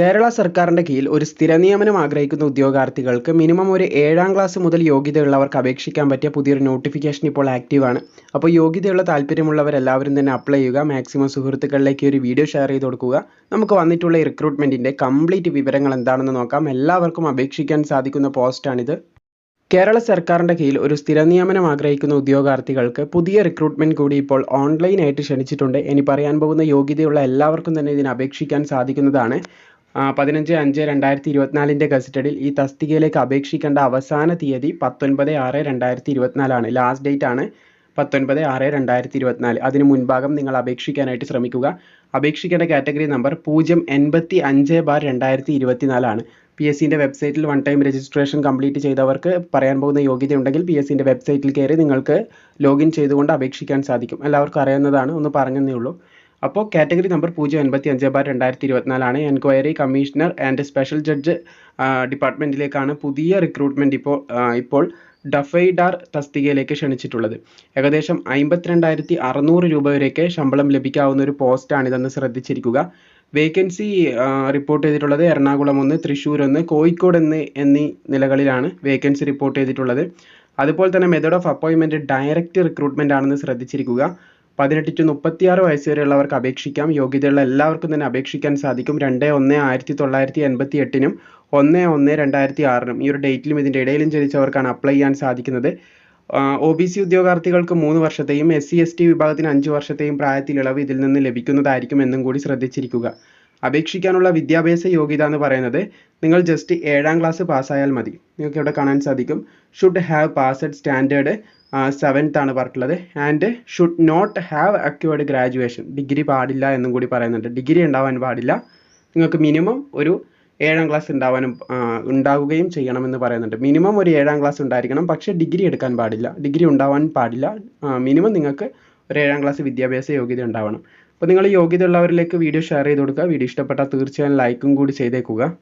കേരള സർക്കാരിന്റെ കീഴിൽ ഒരു സ്ഥിര നിയമനം ആഗ്രഹിക്കുന്ന ഉദ്യോഗാർത്ഥികൾക്ക് മിനിമം ഒരു ഏഴാം ക്ലാസ് മുതൽ യോഗ്യതയുള്ളവർക്ക് അപേക്ഷിക്കാൻ പറ്റിയ പുതിയൊരു നോട്ടിഫിക്കേഷൻ ഇപ്പോൾ ആക്റ്റീവാണ്. അപ്പോൾ യോഗ്യതയുള്ള താല്പര്യമുള്ളവരെല്ലാവരും തന്നെ അപ്ലൈ ചെയ്യുക. മാക്സിമം സുഹൃത്തുക്കളിലേക്ക് ഒരു വീഡിയോ ഷെയർ ചെയ്ത് കൊടുക്കുക. നമുക്ക് വന്നിട്ടുള്ള ഈ റിക്രൂട്ട്മെന്റിന്റെ കംപ്ലീറ്റ് വിവരങ്ങൾ എന്താണെന്ന് നോക്കാം. എല്ലാവർക്കും അപേക്ഷിക്കാൻ സാധിക്കുന്ന പോസ്റ്റാണിത് കേരള സർക്കാരിന്റെ കീഴിൽ ഒരു സ്ഥിര നിയമനം ആഗ്രഹിക്കുന്ന ഉദ്യോഗാർത്ഥികൾക്ക് പുതിയ റിക്രൂട്ട്മെന്റ് കൂടി ഇപ്പോൾ ഓൺലൈനായിട്ട് ക്ഷണിച്ചിട്ടുണ്ട്. ഇനി പറയാൻ പോകുന്ന യോഗ്യതയുള്ള എല്ലാവർക്കും തന്നെ ഇതിന് അപേക്ഷിക്കാൻ സാധിക്കുന്നതാണ്. പതിനഞ്ച് അഞ്ച് രണ്ടായിരത്തി ഇരുപത്തിനാലിന്റെ ഗസറ്റഡിൽ ഈ തസ്തികയിലേക്ക് അപേക്ഷിക്കേണ്ട അവസാന തീയതി പത്തൊൻപത് ആറ് രണ്ടായിരത്തി ഇരുപത്തിനാലാണ് ലാസ്റ്റ് ഡേറ്റ് ആണ് പത്തൊൻപത് ആറ് രണ്ടായിരത്തി ഇരുപത്തിനാല് അതിന് മുൻഭാഗം നിങ്ങൾ അപേക്ഷിക്കാനായിട്ട് ശ്രമിക്കുക. അപേക്ഷിക്കേണ്ട കാറ്റഗറി നമ്പർ പൂജ്യം എൺപത്തി അഞ്ച് ബാർ രണ്ടായിരത്തി ഇരുപത്തിനാലാണ് പി എസ് സിന്റെ വെബ്സൈറ്റിൽ വൺ ടൈം രജിസ്ട്രേഷൻ കംപ്ലീറ്റ് ചെയ്തവർക്ക് പറയാൻ പോകുന്ന യോഗ്യത ഉണ്ടെങ്കിൽ പി എസ് സിന്റെ വെബ്സൈറ്റിൽ കയറി നിങ്ങൾക്ക് ലോഗിൻ ചെയ്തുകൊണ്ട് അപേക്ഷിക്കാൻ സാധിക്കും. എല്ലാവർക്കും അറിയാവുന്നതാണ്. ഒന്ന് പറഞ്ഞതേ ഉള്ളൂ. അപ്പോൾ കാറ്റഗറി നമ്പർ പൂജ്യം എൺപത്തി അഞ്ച് ബാർ രണ്ടായിരത്തി ഇരുപത്തിനാലാണ് enquiry commissioner and special judge ഡിപ്പാർട്ട്മെന്റിലേക്കാണ് പുതിയ റിക്രൂട്ട്മെന്റ് ഇപ്പോൾ ഇപ്പോൾ ഡഫൈഡാർ തസ്തികയിലേക്ക് ക്ഷണിച്ചിട്ടുള്ളത്. ഏകദേശം അമ്പത്തിരണ്ടായിരത്തി അറുന്നൂറ് രൂപ വരെയൊക്കെ ശമ്പളം ലഭിക്കാവുന്ന ഒരു പോസ്റ്റാണിതെന്ന് ശ്രദ്ധിച്ചിരിക്കുക. വേക്കൻസി റിപ്പോർട്ട് ചെയ്തിട്ടുള്ളത് എറണാകുളം ഒന്ന് തൃശ്ശൂർ ഒന്ന് കോഴിക്കോട് എന്ന് എന്നീ നിലകളിലാണ് വേക്കൻസി റിപ്പോർട്ട് ചെയ്തിട്ടുള്ളത്. അതുപോലെ തന്നെ മെത്തേഡ് ഓഫ് അപ്പോയിൻമെന്റ് ഡയറക്റ്റ് റിക്രൂട്ട്മെന്റ് ആണെന്ന് ശ്രദ്ധിച്ചിരിക്കുക. പതിനെട്ട് ടു മുപ്പത്തിയാറ് വയസ്സ് വരെയുള്ളവർക്ക് അപേക്ഷിക്കാം. യോഗ്യതയുള്ള എല്ലാവർക്കും തന്നെ അപേക്ഷിക്കാൻ സാധിക്കും. രണ്ട് ഒന്ന് ആയിരത്തി തൊള്ളായിരത്തി എൺപത്തി എട്ടിനും ഒന്ന് ഒന്ന് രണ്ടായിരത്തി ആറിനും. ഈ ഒരു ഡേറ്റിലും ഇതിന്റെ ഇടയിലും ജനിച്ചവർക്കാണ് അപ്ലൈ ചെയ്യാൻ സാധിക്കുന്നത്. ഒ ബി സി ഉദ്യോഗാർത്ഥികൾക്ക് മൂന്ന് വർഷത്തെയും എസ് സി എസ് ടി വിഭാഗത്തിന് അഞ്ച് വർഷത്തെയും പ്രായത്തിൽ ഇളവ് ഇതിൽ നിന്ന് ലഭിക്കുന്നതായിരിക്കും എന്നും കൂടി ശ്രദ്ധിച്ചിരിക്കുക. അപേക്ഷിക്കാനുള്ള വിദ്യാഭ്യാസ യോഗ്യത എന്ന് പറയുന്നത് നിങ്ങൾ ജസ്റ്റ് ഏഴാം ക്ലാസ് പാസ്സായാൽ മതി. നിങ്ങൾക്ക് ഇവിടെ കാണാൻ സാധിക്കും. Should have passed standard seventh ആണ് പറഞ്ഞിട്ടുള്ളത്. And should not have acquired graduation degree പാടില്ല എന്നും കൂടി പറയുന്നുണ്ട്. ഡിഗ്രി ഉണ്ടാവാൻ പാടില്ല. നിങ്ങൾക്ക് മിനിമം ഒരു ഏഴാം ക്ലാസ് ഉണ്ടാവാനും ഉണ്ടാവുകയും ചെയ്യണമെന്ന് പറയുന്നുണ്ട്. മിനിമം ഒരു ഏഴാം ക്ലാസ് ഉണ്ടായിരിക്കണം. പക്ഷേ ഡിഗ്രി എടുക്കാൻ പാടില്ല. ഡിഗ്രി ഉണ്ടാവാൻ പാടില്ല. മിനിമം നിങ്ങൾക്ക് ഒരു ഏഴാം ക്ലാസ് വിദ്യാഭ്യാസ യോഗ്യത ഉണ്ടാവണം. അപ്പോൾ നിങ്ങൾ യോഗ്യതയുള്ളവരിലേക്ക് വീഡിയോ ഷെയർ ചെയ്ത് കൊടുക്കുക. വീഡിയോ ഇഷ്ടപ്പെട്ടാൽ തീർച്ചയായും ലൈക്കും കൂടി ചെയ്തേക്കുക.